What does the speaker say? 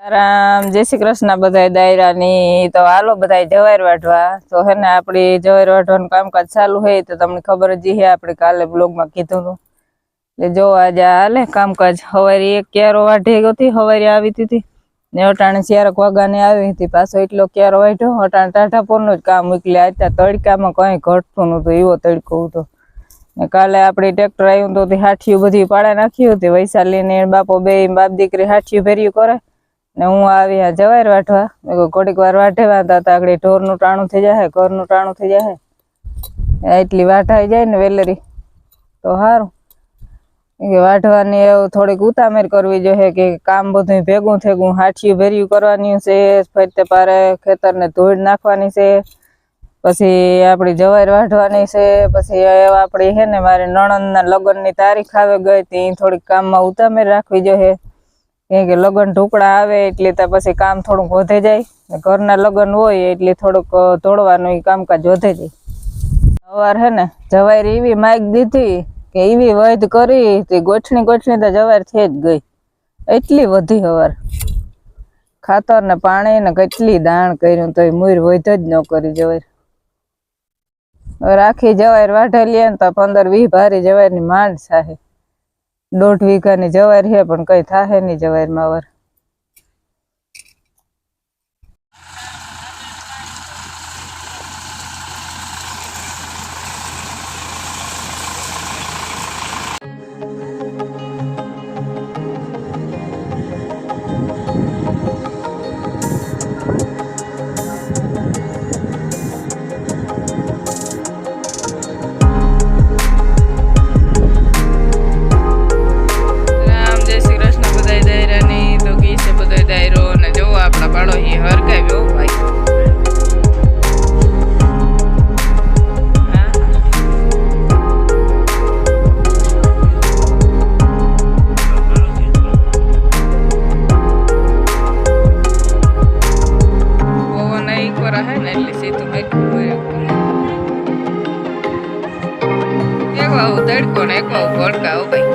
રામ જય શ્રી કૃષ્ણ બધાય દાયરાની. તો હાલો બધાય જવાર વાઢવા. તો હે ને આપણી જવાર વાઢવાનું કામકાજ ચાલુ હોય તો તમને ખબર જ છે આપણે કાલે બ્લોગમાં કીધું હતું. એટલે જો આજે હાલે કામકાજ. હવારી એક ક્યારો વાઢી ગયો હતી, હવારી આવી હતી ને અટાણે ચારક વાગાને આવી હતી, પાછો એટલો ક્યારો વાઢ્યો. અટાણે ટાઢા પોરનું જ કામ મોકલ્યા અત્યારે તડકામાં કંઈ ઘટતું નહોતું, એવો તડકો હતો. ને કાલે આપણે ટ્રેક્ટર આવ્યું તે હાઠિયું બધી પાડા નાખ્યું હતી. વૈશાલીને બાપો બે બાપ દીકરી હાઠિયું ભેર્યું કરે. ને હું આવી આ જવાર વાઢવા. કીધું વાર વાઢેવા હતા તો આગળ ઢોરનું ટાણું થઈ જાય ઘરનું ટાણું થઈ જાય એટલી વાઢાઈ જાય ને વેલેરી, તો સારું કે વાઢવાની એવું થોડીક ઉતામેર કરવી જોઈએ કે કામ બધું ભેગું થેગું, હાઠિયું ભેર્યું કરવાની છે ફરતે પારે ખેતરને ધોઈ નાખવાની છે, પછી આપણી જવાર વાઢવાની છે, પછી આપણી છે ને મારી નણંદના લગ્નની તારીખ આવે ગઈ, તે થોડીક કામમાં ઉતામેર રાખવી જોઈએ. કે લગ્ન ઢોકળા આવે એટલે તો પછી કામ થોડુંક વધે જાય. ઘરના લગ્ન હોય એટલે થોડુંક તોડવાનું કામકાજ વધે જાય. સવાર હે ને જવાર એવી માઇક દીધી કે એવી વૈધ કરી તે ગોઠણી ગોઠણી તો જવાર થઈ જ ગઈ. એટલી વધી હવાર. ખાતર ને પાણી ને કેટલી દાણ કર્યું તો મુર વધ જ ન કરી જવાર રાખી જવાર વાઢેલી ને તો પંદર વીસ ભારી જવાયની માંડ સાહે. દોઢ વીઘાની જવાર છે પણ કઈ થાય નહીં જવારમાં વાર. એક વાવ તડકો ને એક વાવ ભાઈ